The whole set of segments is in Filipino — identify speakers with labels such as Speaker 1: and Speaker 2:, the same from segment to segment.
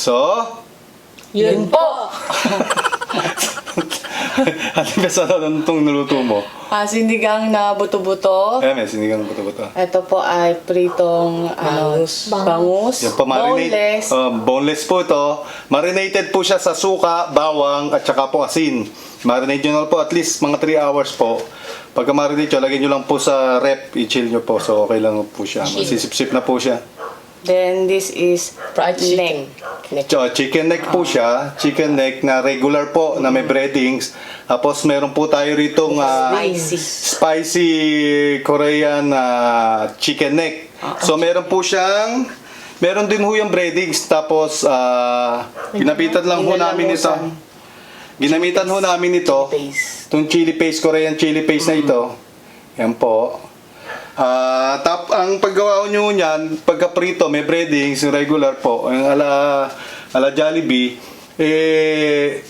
Speaker 1: So,
Speaker 2: Yun po.
Speaker 1: Ate Bes, ano nung itong niluto mo?
Speaker 3: Ah, sinigang na buto-buto.
Speaker 1: Eh, may sinigang buto-buto.
Speaker 3: Ito po ay pritong ano,
Speaker 2: Bangus.
Speaker 3: bangus.
Speaker 1: Yung pa-marinate.
Speaker 3: Boneless.
Speaker 1: Uh, boneless po ito. Marinated po siya sa suka, bawang, at saka po asin. Marinate nyo na po at least mga 3 hours po. Pagka marinate nyo, lagyan nyo lang po sa rep, i-chill nyo po. So, okay lang po siya. Masisip-sip na po siya.
Speaker 3: Then this is
Speaker 2: Fried chicken.
Speaker 3: neck.
Speaker 1: So, chicken neck po siya. Chicken neck na regular po, na may breadings. Tapos, meron po tayo rito nga
Speaker 3: Spicy.
Speaker 1: spicy Korean ah, chicken neck. So, meron po siyang Meron din ho yung breadings. Tapos, ah, ginapitan lang ho namin ito. Ginamitan ho namin ito.
Speaker 3: Paste.
Speaker 1: Itong chili paste, Korean chili paste na ito. Yan po. Ah, tap ang paggawa nyo niyan, pagka prito, may breadings, yung regular po, yung ala ala Jollibee, eh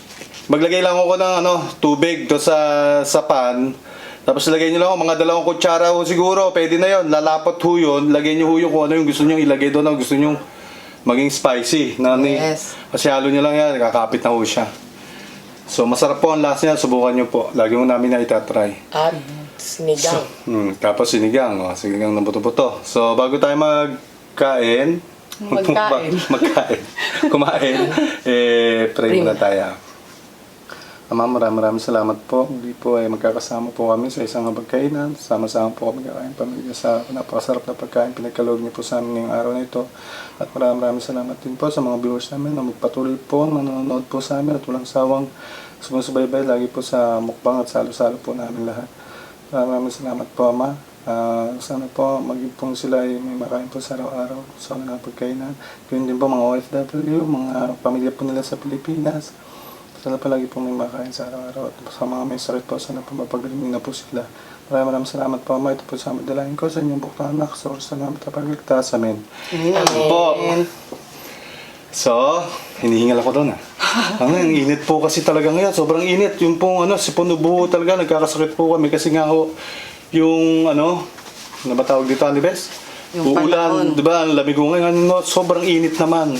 Speaker 1: maglagay lang ako ng ano, tubig do sa sa pan. Tapos lagay niyo lang ako, mga dalawang kutsara ho siguro, pwede na 'yon. Lalapat ho 'yon, lagay niyo ho yung kung ano yung gusto niyo ilagay doon, ang gusto niyo maging spicy. Na ni,
Speaker 3: Yes.
Speaker 1: Kasi halo niyo lang yan, kakapit na ho siya. So masarap po ang lasa niya, subukan niyo po. Lagi mo namin na itatry.
Speaker 2: At sinigang.
Speaker 1: Hmm, tapos sinigang, oh, sinigang na buto-buto. So, bago tayo magkain,
Speaker 3: Magkain.
Speaker 1: magkain, kumain, eh, pray muna tayo. Ama, maraming maraming salamat po. Hindi po ay magkakasama po kami sa isang pagkainan. Sama-sama po kami kakain pamilya sa napakasarap na pagkain. Pinagkaloob niyo po sa amin ngayong araw na ito. At maraming maraming salamat din po sa mga viewers namin na magpatuloy po, nanonood po sa amin at walang sawang sumusubaybay lagi po sa mukbang at salo-salo po namin lahat. Maraming salamat po, Ama. Ah, sana po maging po sila ay may makain po sa araw-araw sa mga pagkainan. Ganoon din po mga OFW, mga pamilya po nila sa Pilipinas. Sana palagi po may makain sa araw-araw at sa mga may sakit po, sana po mapagaling na po sila. Maraming maraming salamat po, Ama. Ito po sa amin dalahin ko sa inyong buktaan anak. Sa oras na namin tapagligtas. Amen.
Speaker 3: Amen.
Speaker 1: po. So, hinihingal ako doon ah. Ang init po kasi talaga ngayon. Sobrang init. Yung pong ano, si Punubuho talaga, nagkakasakit po kami. Kasi nga ho, yung ano, ano ba tawag dito, Anibes?
Speaker 3: Yung panahon.
Speaker 1: Uulan, di ba? Ang lamig ko ngayon. No, sobrang init naman.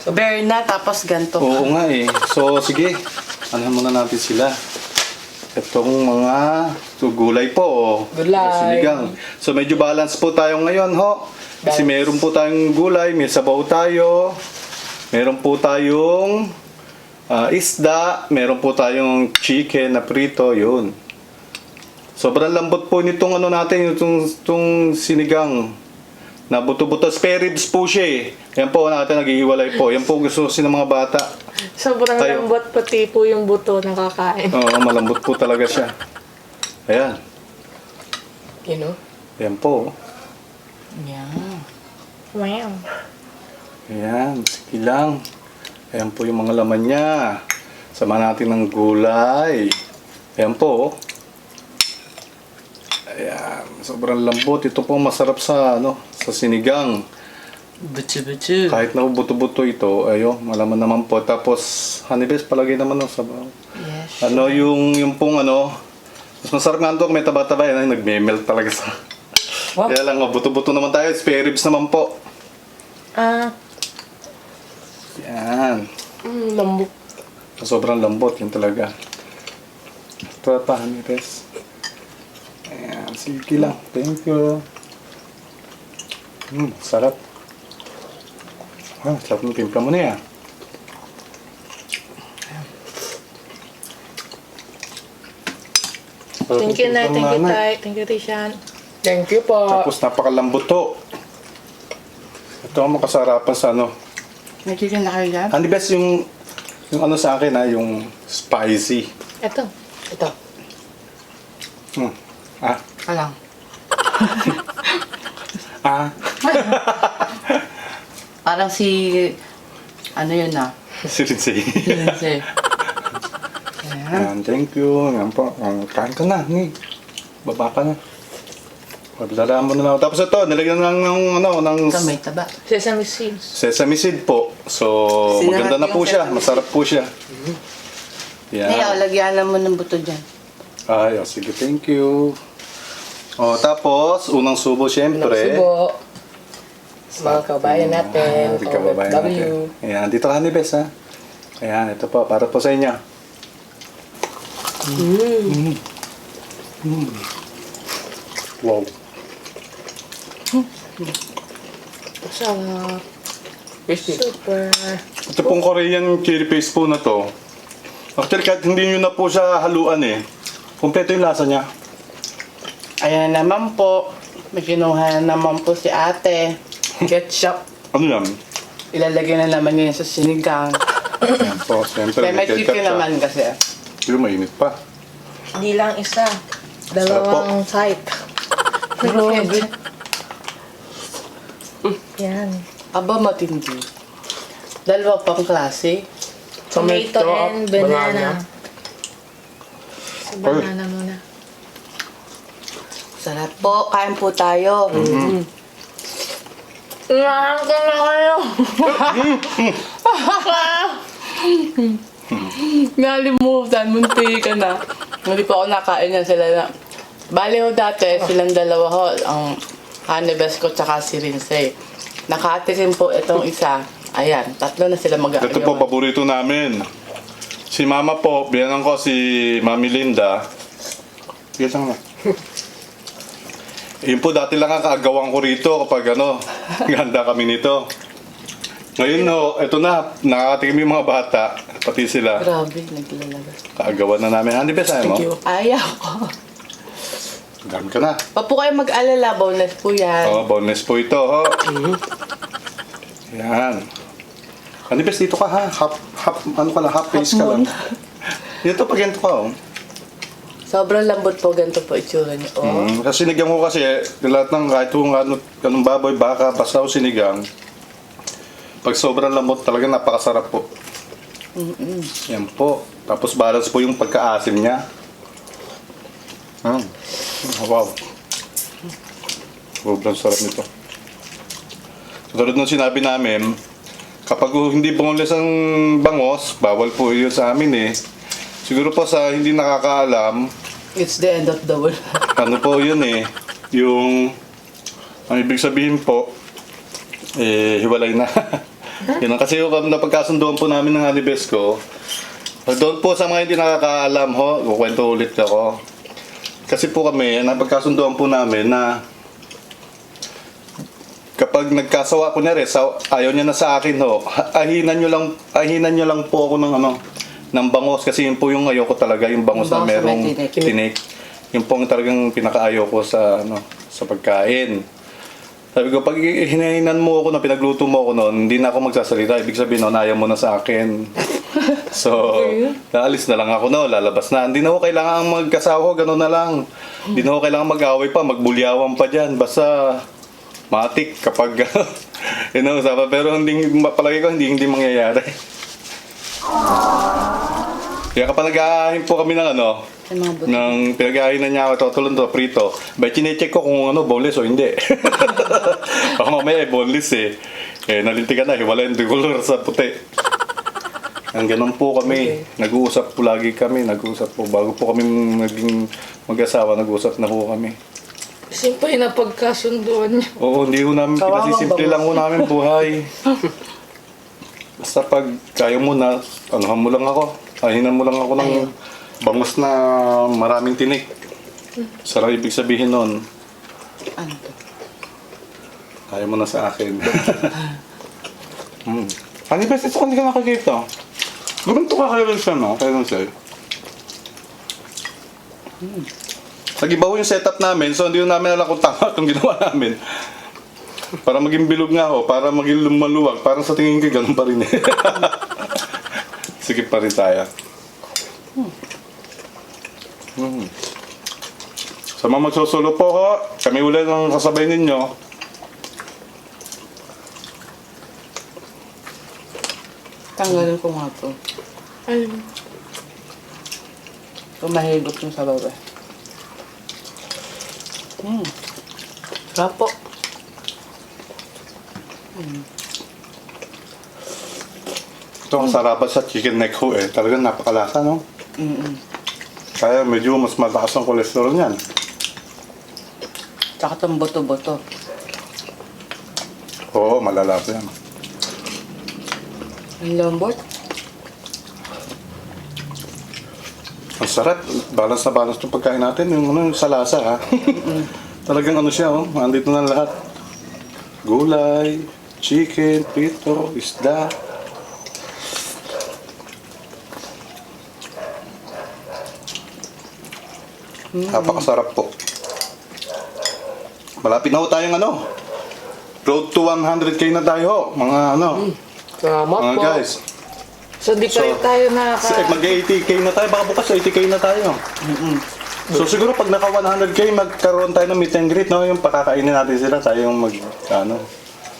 Speaker 3: So, bear na, tapos ganito.
Speaker 1: Oo nga eh. So, sige. Ano muna natin sila. Itong mga so, gulay po. Oh.
Speaker 2: Gulay.
Speaker 1: Sinigang. So, medyo balance po tayo ngayon, ho. Kasi
Speaker 2: Balance.
Speaker 1: meron po tayong gulay, may sabaw tayo. Meron po tayong ah, isda. Meron po tayong chicken na prito. Yun. Sobrang lambot po nitong ano natin, itong, itong sinigang na buto-buto. Spare ribs po siya eh. Yan po natin naghihiwalay po. Yan po gusto kasi ng mga bata.
Speaker 2: Sobrang
Speaker 1: Tayo.
Speaker 2: lambot pati po yung buto nakakain.
Speaker 1: Oo, malambot po talaga siya. Ayan.
Speaker 2: You know?
Speaker 1: Ayan po.
Speaker 3: Yeah.
Speaker 2: Wow.
Speaker 1: Ayan. Sige lang. Ayan po yung mga laman niya. Sama natin ng gulay. Ayan po. Ayan. Sobrang lambot. Ito po masarap sa ano sa sinigang.
Speaker 3: Butsu-butsu.
Speaker 1: Kahit na buto-buto ito, ayo, malaman naman po. Tapos, honey-best, palagay naman ng sabaw.
Speaker 3: Yes.
Speaker 1: Ano yung, yung pong ano, mas masarap nga ito kung may taba-taba yan, ay nagme-melt talaga sa...
Speaker 3: Wow.
Speaker 1: Kaya lang, oh, buto-buto naman tayo, spare ribs naman po.
Speaker 2: Ah,
Speaker 1: Yan.
Speaker 2: mm, lambot.
Speaker 1: Sobrang lambot, yun talaga. Ito pa, honey-best. Ayan, sige lang. Thank you. Hmm, sarap. Ah, sarap ng timpla mo na yan.
Speaker 2: Thank you, Nay. Thank you. Tay. Thank you, Tishan. Thank you po.
Speaker 1: Tapos napakalambot to. Ito ang makasarapan sa ano.
Speaker 3: Nagkikin na kayo dyan?
Speaker 1: Honey best yung yung ano sa akin ha, yung spicy.
Speaker 2: Ito. Ito.
Speaker 1: Hmm. Ah,
Speaker 3: Alang.
Speaker 1: ah.
Speaker 3: Parang si... Ano yun ah?
Speaker 1: Sirinsi.
Speaker 3: Lindsay. Ayan.
Speaker 1: Yan, thank you. Yan po. Um, kain ka na. Ni. Baba ka na. Pagdalaan mo na lang. Tapos ito, nilagyan lang ng, ano, ng
Speaker 3: Ito may taba.
Speaker 2: Sesame seeds.
Speaker 1: sesame seed po. So,
Speaker 3: Sinarap
Speaker 1: maganda na
Speaker 3: yung
Speaker 1: po siya.
Speaker 3: sesame
Speaker 1: Masarap po siya. Yan.
Speaker 3: lagyan mo ng buto dyan.
Speaker 1: Ay, oh, sige, thank you. Oh, tapos, unang subo
Speaker 2: Unang
Speaker 1: syempre.
Speaker 2: subo. Sa mga kabayan natin.
Speaker 1: Ating kababayan
Speaker 2: OFW.
Speaker 1: natin. Ayan, dito ka ni Bes ha. Ayan, ito po, para po sa inyo.
Speaker 2: Mm.
Speaker 1: Wow.
Speaker 2: Masarap.
Speaker 3: Crispy.
Speaker 2: Super.
Speaker 1: Ito pong Korean chili paste po na to. Actually, kahit hindi nyo na po siya haluan eh. Kompleto yung lasa niya.
Speaker 3: Ayan naman po. May kinuha na naman po si ate. Ketchup.
Speaker 1: Ano yan?
Speaker 3: Ilalagay na naman yun sa sinigang.
Speaker 1: Ayan po, siyempre.
Speaker 3: May
Speaker 1: ketchup
Speaker 3: chicken
Speaker 1: siya.
Speaker 3: naman kasi.
Speaker 1: Pero mainit pa.
Speaker 2: Hindi lang isa. Dalawang type.
Speaker 3: Grabe.
Speaker 2: Yan.
Speaker 3: Aba matindi. Dalawa pang klase.
Speaker 2: Tomato and banana. Sa
Speaker 1: Or-
Speaker 2: banana muna.
Speaker 3: Sarap po. Kain po tayo.
Speaker 2: Inahan ko na kayo.
Speaker 3: Nalimutan, munti ka na. Hindi pa ako nakain yan sila na. Bali ho dati, silang dalawa ho, ang Hanibes ko tsaka si Rinsay. Nakatikim po itong isa. Ayan, tatlo na sila mag
Speaker 1: Ito po, paborito namin. Si Mama po, biyanan ko si Mami Linda. Yes, lang na. Yun po, dati lang ang kaagawan ko rito kapag ano, ganda kami nito. Ngayon no, ito na, nakatikim yung mga bata, pati sila.
Speaker 3: Grabe, naglalabas.
Speaker 1: Kaagawan na namin. Hindi ba sa'yo mo?
Speaker 2: Thank you.
Speaker 3: Ayaw ko.
Speaker 1: Dami ka na.
Speaker 3: Pa po kayo mag-alala, bonus po yan.
Speaker 1: Oh, bonus po ito, ho. Yan. Ano bes dito ka ha? Half, half, ano ka lang, half face ka lang. Dito pag ganito ka, oh.
Speaker 3: Sobrang lambot po, ganito po itsura niyo. Oh.
Speaker 1: Mm, kasi sinigang ko kasi, lahat ng kahit kung ano, anong baboy, baka, basta o sinigang, pag sobrang lambot talaga napakasarap po. Yan po. Tapos balance po yung pagkaasim niya. Mm. Wow. Sobrang sarap nito. Tulad ng sinabi namin, kapag hindi boneless ang bangos, bawal po yun sa amin eh. Siguro po sa hindi nakakaalam,
Speaker 3: It's the end of the world.
Speaker 1: ano po yun eh, yung, ang ibig sabihin po, eh, hiwalay na. yun ang kasi yung napagkasunduan po namin ng Alibesco, doon po sa mga hindi nakakaalam ho, kukwento ulit ako. Kasi po kami, napagkasunduan po namin na kapag nagkasawa ko na rin, sa, ayaw niya na sa akin ho, ahinan niyo lang, ahinan niyo lang po ako ng ano, ng bangos kasi yun po yung ayoko talaga, yung bangos na
Speaker 3: bangos na
Speaker 1: merong
Speaker 3: tinik.
Speaker 1: tinik. Yung po ang talagang pinakaayaw ko sa ano, sa pagkain. Sabi ko, pag hinahinan mo ako na pinagluto mo ako noon, hindi na ako magsasalita. Ibig sabihin noon, ayaw mo na sa akin. So, naalis na lang ako no, lalabas na. Hindi na ako kailangan magkasawa, gano'n na lang. Hindi na ako kailangan mag-away pa, magbulyawan pa dyan. Basta, matik kapag, yun ang usapan. Pero hindi, palagi ko, hindi, hindi mangyayari. Kaya kapag nag-aahin po kami ng ano, nang pinag-aahinan niya ako, tutulong to, prito. Ba, chinecheck ko kung ano, boneless o hindi. Baka mamaya, eh, boneless eh. Eh, nalintikan na, hiwala yung color sa puti. Ang ganun po kami. Nag-uusap po lagi kami. Nag-uusap po. Bago po kami naging mag-asawa, nag-uusap na po kami.
Speaker 2: Simple na pagkasunduan niyo.
Speaker 1: Oo, hindi ko namin
Speaker 3: Kawawang
Speaker 1: pinasisimple lang ko namin buhay. Basta pag kaya mo na, anuhan mo lang ako. Ahinan mo lang ako ng
Speaker 3: Ayun.
Speaker 1: bangus na maraming tinik. Sarap ibig sabihin nun,
Speaker 3: Ano to?
Speaker 1: kaya mo na sa akin. hmm. Ano ba ito hindi ka nakakita? Gumanto ka rin siya, no? Lang siya. Hmm. Nag-iba ko yung setup namin, so hindi namin alam kung tama itong ginawa namin. Para maging bilog nga ako, para maging lumaluwag, parang sa tingin ko, ganun pa rin eh. Sige pa rin tayo. Hmm. Sa mga magsusulo po ho, kami ulit ang kasabay ninyo.
Speaker 3: Tanggalin ko nga to.
Speaker 2: Ayun.
Speaker 3: Tumahigop yung sa baba. Hmm. Sarap po.
Speaker 1: Ito ang sarapan sa chicken neck ho eh. Talagang napakalasa no?
Speaker 3: Mm-mm.
Speaker 1: Kaya medyo mas mataas ang kolesterol niyan.
Speaker 3: Tsaka itong buto-buto.
Speaker 1: Oo, malalap yan.
Speaker 3: Ang lambot.
Speaker 1: Ang sarap. Balance na balance itong pagkain natin. Yung ano, yung sa lasa ha. Talagang ano siya oh. Andito na lahat. Gulay, chicken, prito, isda. Napakasarap po. Malapit na ho tayong ano. Road to 100k na tayo. Mga ano.
Speaker 2: Salamat
Speaker 1: Mga
Speaker 2: po.
Speaker 1: guys.
Speaker 2: So, di
Speaker 1: So,
Speaker 2: tayo
Speaker 1: So,
Speaker 2: nakaka...
Speaker 1: mag-80k na tayo. Baka bukas 80k na tayo. So siguro pag naka 100k, magkaroon tayo ng meet and greet, no? Yung pakakainin natin sila, tayo yung mag, ano.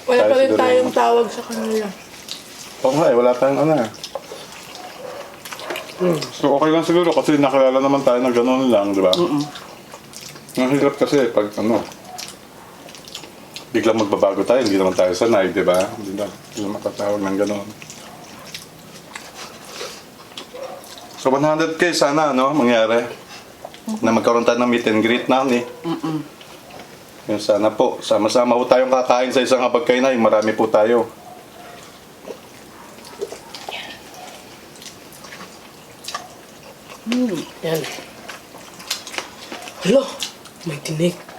Speaker 2: Wala
Speaker 1: tayo
Speaker 2: pa rin
Speaker 1: siguro
Speaker 2: tayong
Speaker 1: yung-
Speaker 2: tawag sa kanila.
Speaker 1: Oo nga eh, wala tayong ano eh. So okay lang siguro kasi nakilala naman tayo na gano'n lang, di ba? Ang hirap kasi pag ano, biglang magbabago tayo, hindi naman tayo sanay, di ba? Hindi na, hindi na makatawag ng gano'n. So 100k sana, no, mangyari. Na magkaroon tayo ng meet and greet na, ni. Yung sana po, sama-sama po tayong kakain sa isang hapagkainan, marami po tayo.
Speaker 2: Yan. Hello, may tinik.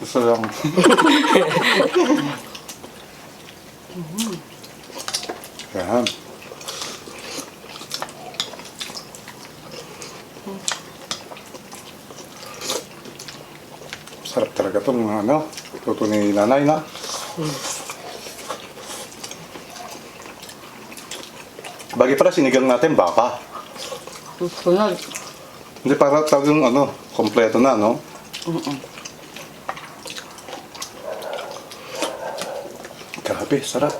Speaker 1: Gusto lang. Yan. Sarap talaga itong ano, luto ni nanay na. Bagay pala sinigang natin baka.
Speaker 3: Susunod.
Speaker 1: Hindi para talagang ano, kompleto na, no? Grabe, sarap.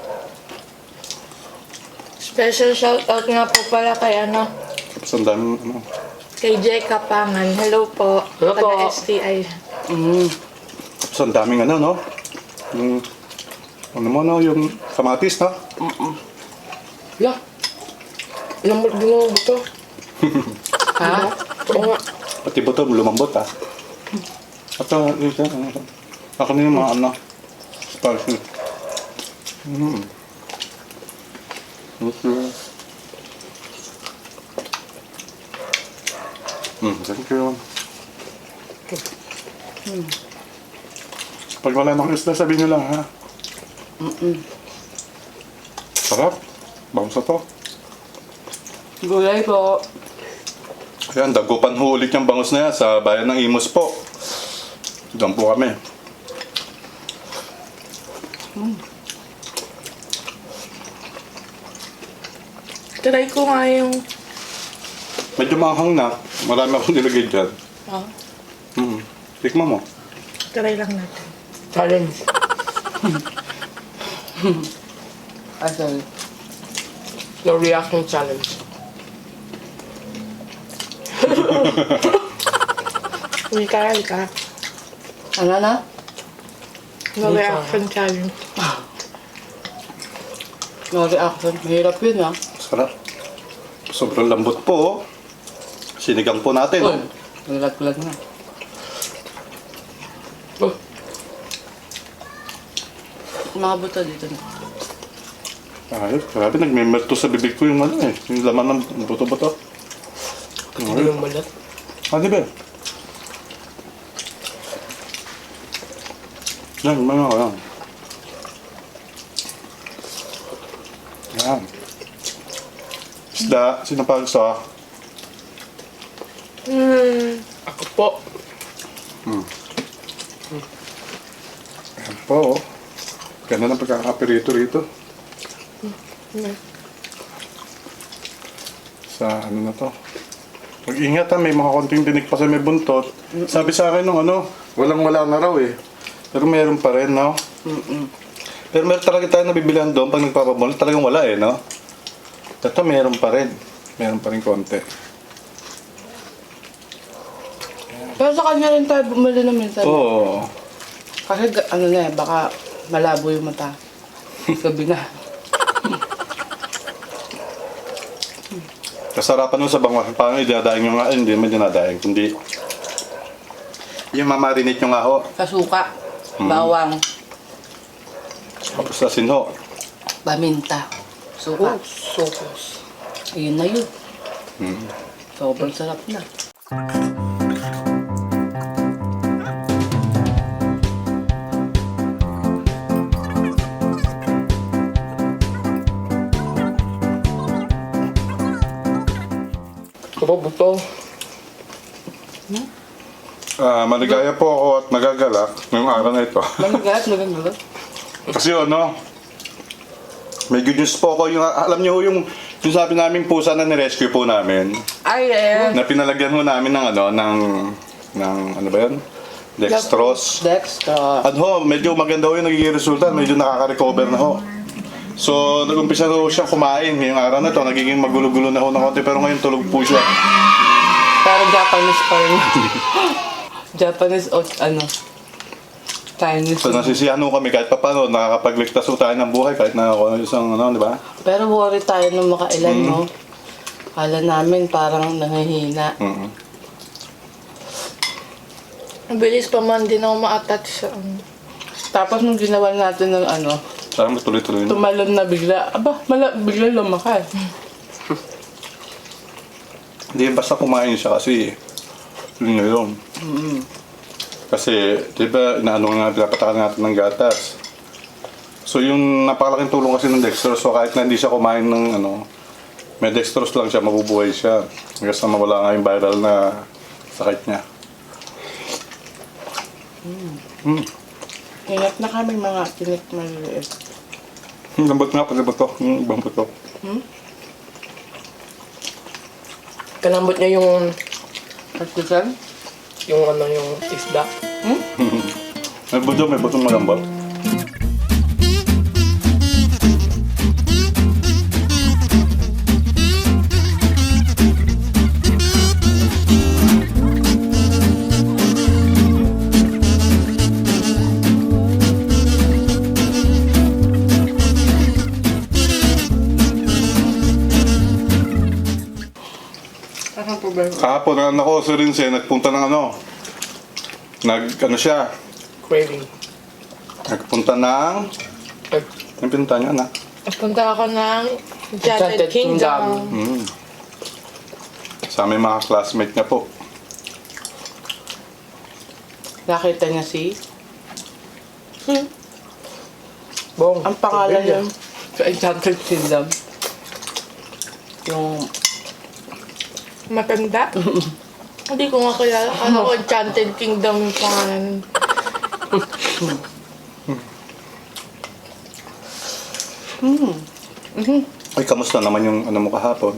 Speaker 2: Special shout out nga po pala kay ano,
Speaker 1: Tapos ang ano.
Speaker 2: kay Jay Kapangan. Hello po.
Speaker 3: Hello po.
Speaker 2: Taga STI.
Speaker 3: Mm.
Speaker 1: Tapos ang daming ano, no? Yung, ano mo, no? Yung kamatis, no?
Speaker 2: La. Lambot din mo ito.
Speaker 3: Ha?
Speaker 2: Oo nga.
Speaker 1: Pati buto, lumambot, ha? At uh, dito, ano, ako na yung mga ano, spicy. Mm. Okay. Mm, thank you. Pag wala nang isda, sabihin nyo lang, ha? Sarap. Bangus na to.
Speaker 3: Gulay po.
Speaker 1: Ayan, dagupan ho ulit yung bangus na yan sa bayan ng Imus po. Doon po kami.
Speaker 2: Try ko nga yung...
Speaker 1: Medyo mahang na. Marami akong nilagay dyan.
Speaker 2: Ah,
Speaker 1: Mm. Tikman mo.
Speaker 2: try lang natin.
Speaker 3: Challenge. Asan?
Speaker 2: No reaction challenge. Hindi ka, hindi ka.
Speaker 3: Ano na?
Speaker 2: No reaction challenge.
Speaker 3: No reaction. Mahirap yun ah.
Speaker 1: Sarap. Sobrang lambot po. oh. Sinigang po natin. Oh.
Speaker 3: naglag-lag na.
Speaker 2: Oh,
Speaker 3: Mga buto dito na.
Speaker 1: Ayos, grabe. Nagmimerto sa bibig ko yung ano eh. Yung laman ng buto-buto.
Speaker 2: hindi yung balat.
Speaker 1: Ah, di ba? Yan, mga ko yan. Yan. Isda, sino pa gusto?
Speaker 2: Hmm, ako po.
Speaker 1: Yan po. oh. Ganda ng pagkakapirito rito.
Speaker 2: Hmm.
Speaker 1: Sa ano na to. Mag-ingat ha, may mga konting dinig pa sa may buntot. Sabi sa akin nung ano, walang wala na raw eh. Pero meron pa rin, no?
Speaker 3: Mm-mm.
Speaker 1: Pero meron talaga tayo nabibilihan doon pag nagpapamall. Talagang wala eh, no? Ito meron pa rin. Meron pa rin konti.
Speaker 3: Pero sa kanya rin tayo bumili na minsan.
Speaker 1: Oo.
Speaker 3: Kasi ga- ano na eh, baka malabo yung mata. Gabi na.
Speaker 1: Kasarapan nun sa bangwa. Paano idadaing nyo nga? Eh, Hindi naman dinadaing. Kundi yung mamarinate nyo nga ho.
Speaker 3: Sa suka. bawang,
Speaker 1: Tapos asin ho.
Speaker 3: paminta, suka.
Speaker 2: Sukos.
Speaker 3: Ayun na yun.
Speaker 1: Mm.
Speaker 3: Sobrang sarap na.
Speaker 2: Ito buto.
Speaker 1: Ah, maligaya po ako at nagagalak ngayong araw na ito.
Speaker 3: Magagat, maganda.
Speaker 1: Kasi ano, may good news po ako. Yung, alam niyo ho yung, yung sabi namin pusa na ni-rescue po namin.
Speaker 2: Ay, eh.
Speaker 1: Na pinalagyan ho namin ng ano, ng, ng ano ba yun? Dextrose.
Speaker 3: Dexter.
Speaker 1: At ho, medyo maganda ho yung nagiging resulta. Medyo nakaka-recover na ho. So, nag-umpisa na ho siya kumain ngayong araw na to. Nagiging magulo-gulo na ho ng konti. Pero ngayon tulog po siya.
Speaker 3: Pero Japanese pa rin. Japanese o ano. Chinese.
Speaker 1: So, nasisiyahan kami kahit pa paano. Nakakapagligtas ho tayo ng buhay kahit na ako isang ano, di ba?
Speaker 3: Pero worry tayo nung makailan, no? Kala namin parang nangihina.
Speaker 1: Mm.
Speaker 2: Ang bilis pa man din ako ma-attach sa ano.
Speaker 3: Tapos nung ginawa natin ng ano,
Speaker 1: Sana tuloy-tuloy na.
Speaker 3: tumalon na bigla. Aba, mala, bigla lumakas.
Speaker 1: Hindi, basta kumain siya kasi yun na yun. Kasi, di ba, inaano nga, pinapatakan natin ng gatas. So, yung napakalaking tulong kasi ng dextrose, so kahit na hindi siya kumain ng ano, may dextrose lang siya, mabubuhay siya. Hanggang sa mawala nga yung viral na sakit niya.
Speaker 3: Ingat na kami mga tinik maliliit.
Speaker 1: Hmm, lambot nga, pati buto. Hmm, ibang buto.
Speaker 2: Kalambot niya yung,
Speaker 3: Artisan?
Speaker 2: Yung ano, yung isda.
Speaker 1: May buto, may butong malambot. Kahapon, ang ako, si Rinse, nagpunta ng ano, nag, ano siya,
Speaker 2: Craving.
Speaker 1: nagpunta ng,
Speaker 2: Ay,
Speaker 1: yung pinunta niya, na.
Speaker 2: Punta ako ng Enchanted
Speaker 3: Enchanted Kingdom.
Speaker 2: Kingdom.
Speaker 1: Mm. Sa aming mga classmate niya po.
Speaker 3: Nakita niya si...
Speaker 2: Bong.
Speaker 3: Ang pangalan yun sa Enchanted Kingdom. Yung...
Speaker 2: Matanda. Hindi ko nga kilala. Kala ko Enchanted Kingdom yung pangalan.
Speaker 1: Ay, kamusta naman yung ano mo kahapon?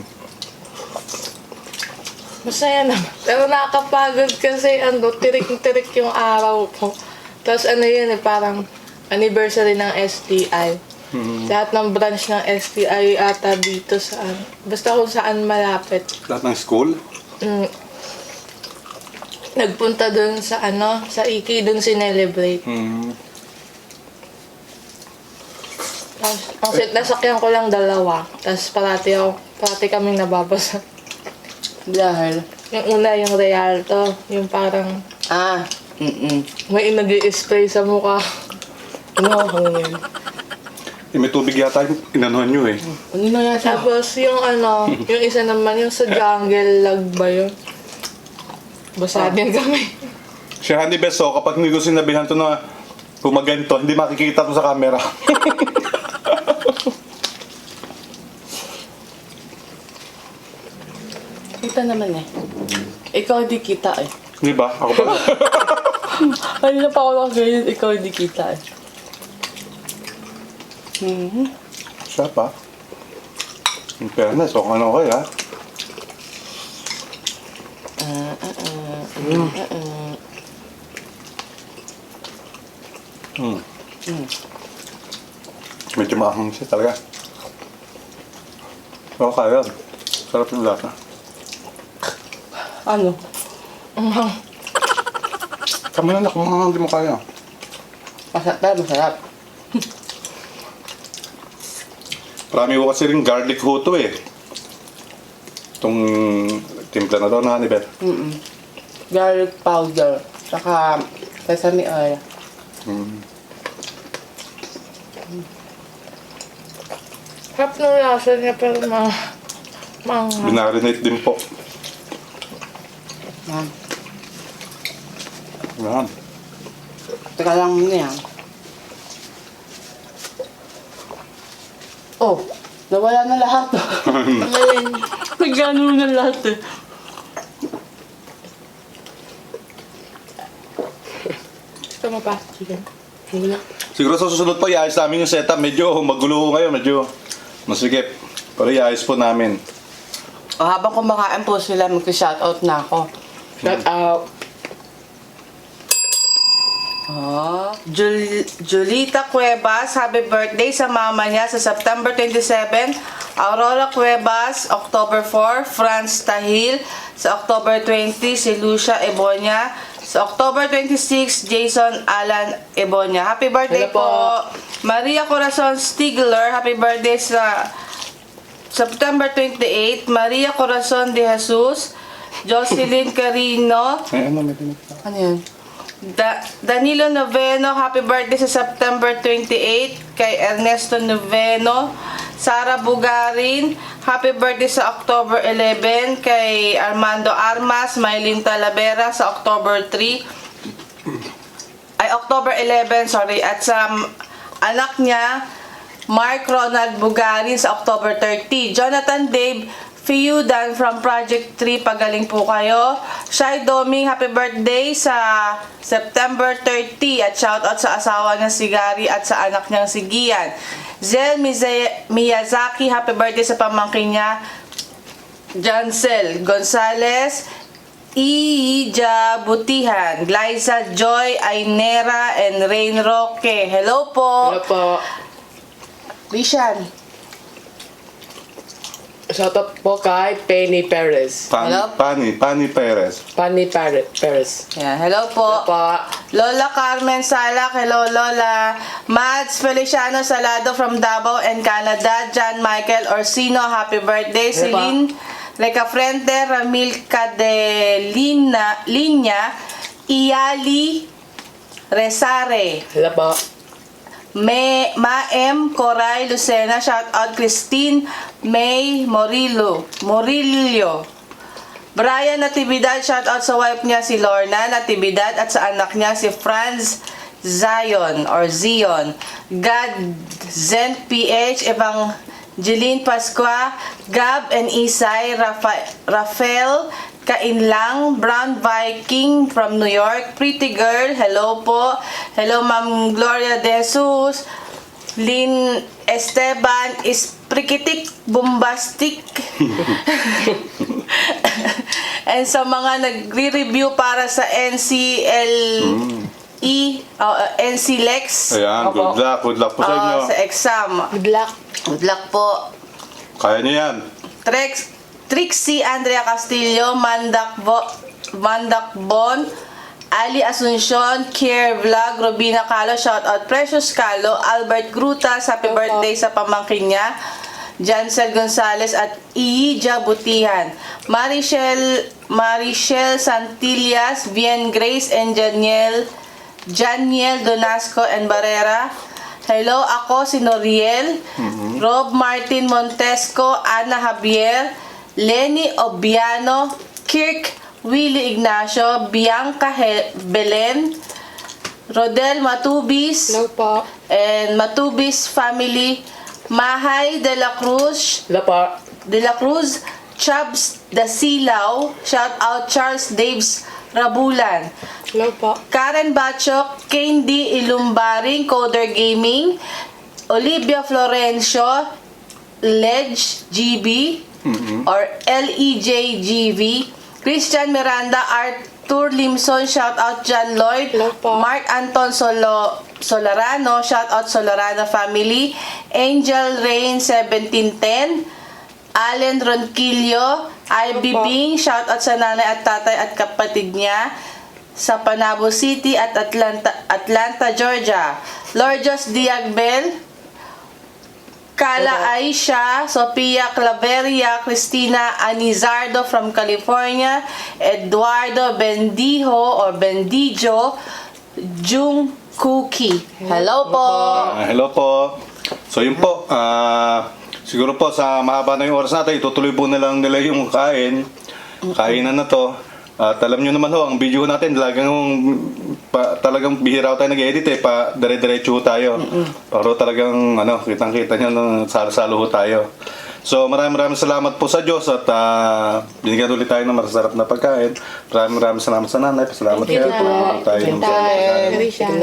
Speaker 2: Masaya naman. Pero nakakapagod kasi ano, tirik-tirik yung araw ko. Tapos ano yun eh, parang anniversary ng STI. Lahat ng branch ng STI ata dito sa Basta kung saan malapit.
Speaker 1: Lahat ng school?
Speaker 2: Mm, nagpunta dun sa ano, sa Iki, dun sinelebrate.
Speaker 1: Mm.
Speaker 2: Tapos, ang sit nasakyan ko lang dalawa. Tapos parati ako, parati kaming nababasa.
Speaker 3: Dahil...
Speaker 2: Yung una, yung Realto, yung parang
Speaker 3: Ah, mm-mm.
Speaker 2: may nag spray sa mukha.
Speaker 3: Ano ako yun?
Speaker 1: Eh, may tubig yata yung inanuhan nyo eh.
Speaker 3: Ano na yata?
Speaker 2: Tapos yung ano, yung isa naman, yung sa jungle lag ba yun? Basa din kami.
Speaker 1: Si Honey Beso, kapag hindi ko sinabihan to na pumaganto, hindi makikita to sa camera.
Speaker 3: Kita naman eh. Ikaw di kita eh.
Speaker 1: Di ba? Ako ba?
Speaker 3: Ay, na pa ako nakaganyan, ikaw di kita eh. Mhm.
Speaker 1: Siya pa. In fairness, okay ano okay ha?
Speaker 3: Ah, ah, ah. Ah, ah.
Speaker 1: Hmm. Medyo maahang siya talaga. Pero kaya. Sarap yung lasa.
Speaker 3: Ano?
Speaker 1: Kami na kung hindi mo kaya.
Speaker 3: Masarap masarap.
Speaker 1: Marami ko kasi rin garlic ho to eh. Itong timpla na to na Honey Bet.
Speaker 3: Mm-mm. Garlic powder. Saka sesame oil.
Speaker 1: Mm.
Speaker 2: Harap ng lasa niya pero mga... Mga...
Speaker 1: Binarinate din po.
Speaker 3: Yan.
Speaker 1: Yan.
Speaker 3: Teka lang muna yan. Oh, nawala na lahat.
Speaker 2: Galing.
Speaker 3: Nagano na lahat eh.
Speaker 2: Gusto mo pa? Chicken. Hindi na.
Speaker 1: Siguro sa susunod po, iayos namin yung setup. Medyo magulo ngayon, medyo masigip. Pero iayos po namin.
Speaker 3: O, habang kumakain po sila, mag-shoutout na ako.
Speaker 2: Shout out.
Speaker 3: Oh, Jul- Julita Cuevas, happy birthday sa mama niya sa September 27. Aurora Cuevas, October 4. Franz Tahil, sa October 20. Si Lucia Ebonia. Sa October 26, Jason Alan Ebonia. Happy birthday
Speaker 2: Hello po.
Speaker 3: po. Maria Corazon Stigler, happy birthday sa September 28. Maria Corazon de Jesus. Jocelyn Carino.
Speaker 1: Ay, ano, may.
Speaker 3: Ano? Da- Danilo Noveno, happy birthday sa September 28 kay Ernesto Noveno. Sara Bugarin, happy birthday sa October 11 kay Armando Armas, Maylin Talavera sa October 3. Ay, October 11, sorry. At sa anak niya, Mark Ronald Bugarin sa October 30. Jonathan Dave Fiudan from Project 3, pagaling po kayo. Shai Doming, happy birthday sa September 30 at shoutout sa asawa niya si Gary at sa anak niyang si Gian. Zel Miyazaki, happy birthday sa pamangkin niya Jansel Gonzalez, Ija Butihan, Glyza Joy Ainera, and Rain Roque. Hello po!
Speaker 2: Hello po.
Speaker 3: Rishan.
Speaker 2: Shout out po kay Penny Perez.
Speaker 1: Pani,
Speaker 3: Hello?
Speaker 1: Pani, Pani Perez.
Speaker 2: Penny Pare- Perez.
Speaker 3: Yan, hello po.
Speaker 2: Hello po.
Speaker 3: Lola Carmen Salak, hello Lola. Mads Feliciano Salado from Davao and Canada. John Michael Orsino, happy birthday.
Speaker 2: Hello po.
Speaker 3: Celine Reca Frente, Ramil Cadelina, Linya, Iyali Resare.
Speaker 2: Hello po.
Speaker 3: May Ma-M Coray Lucena, shout out Christine May Morillo, Morillo. Brian Natividad, shout out sa wife niya si Lorna Natividad at sa anak niya si Franz Zion or Zion. God Zen PH, Evangeline Pasqua, Gab and Isay, Rafa- Rafael Kainlang, Brown Viking from New York, Pretty Girl, hello po. Hello Ma'am Gloria De Jesus, Lynn Esteban, is prikitik bombastic. And sa mga nagre-review para sa NCL E, uh, NCLEX,
Speaker 1: Ayan,
Speaker 2: Opo.
Speaker 1: good luck. Good luck po sa
Speaker 3: uh,
Speaker 1: inyo.
Speaker 3: sa exam.
Speaker 2: Good luck.
Speaker 3: Good luck po.
Speaker 1: Kaya niyo yan.
Speaker 3: Trex, Trixie Andrea Castillo, Mandak, Bo, Mandak Bon, Ali Asuncion, Kier Vlog, Robina Calo, shoutout Precious Calo, Albert Grutas, happy
Speaker 2: Opo.
Speaker 3: birthday sa pamangkin niya, Jansel Gonzalez at Iyija Butihan, Marichelle, Marichelle Santillas, Bien Grace and Janiel, Janiel Donasco and Barrera, Hello, ako si Noriel, Rob Martin Montesco, Ana Javier, Lenny Obiano, Kirk Willie Ignacio, Bianca He- Belen, Rodel Matubis,
Speaker 2: Hello po.
Speaker 3: and Matubis family, Mahay de la Cruz,
Speaker 2: Hello po.
Speaker 3: de la Cruz, Chubbs Dasilaw, shout out Charles Daves Rabulan,
Speaker 2: Hello po.
Speaker 3: Karen Bachok, Candy Ilumbaring, Coder Gaming, Olivia Florencio, Ledge GB, or LEJGV, Christian Miranda, Arthur Limson, shout out John Lloyd. Mark Anton Solo, Solarano, shout out Solarano family, Angel Rain 1710, Allen Ronquillo, Ivy. Bing, shout out sa nanay at tatay at kapatid niya sa Panabo City at Atlanta, Atlanta, Georgia. Lorjos Diagbel, Kala Aisha, Sophia Claveria, Cristina Anizardo from California, Eduardo Bendijo or Bendijo, Jung
Speaker 4: Cookie. Hello po.
Speaker 1: Ah, hello po. So yun po, ah, siguro po sa mahaba na yung oras natin, itutuloy po na lang nila yung kain. Kainan na to. At alam nyo naman ho, ang video natin talagang pa, talagang bihira tayo nag-edit eh, pa dire-diretso tayo. Pero talagang ano, kitang-kita nyo nung salo-salo tayo. So maraming maraming salamat po sa Diyos at ah, binigyan ulit tayo ng masarap na pagkain. Maraming maraming salamat sa nanay. Salamat kayo po. Tayo ng
Speaker 2: Christian.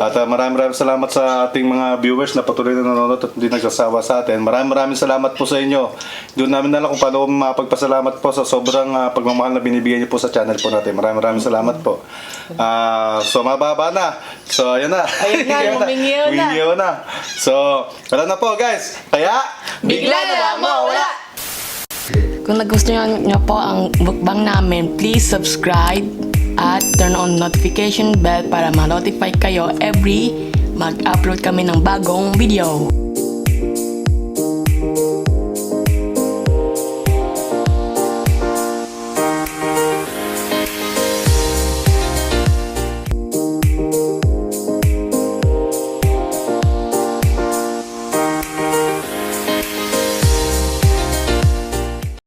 Speaker 1: at uh, maraming maraming salamat sa ating mga viewers na patuloy na nanonood at hindi nagsasawa sa atin. Maraming maraming salamat po sa inyo. Doon namin alam kung paano mapagpasalamat po sa sobrang uh, pagmamahal na binibigyan niyo po sa channel po natin. Maraming maraming salamat po. Ah, so mababa na. So ayun na.
Speaker 3: Ayun na, humingiw na.
Speaker 1: Na. So, wala na po guys. Kaya,
Speaker 3: Bigla na lang mawala.
Speaker 4: Kung nagustuhan niyo po ang mukbang namin, please subscribe at turn on notification bell para ma-notify kayo every mag-upload kami ng bagong video.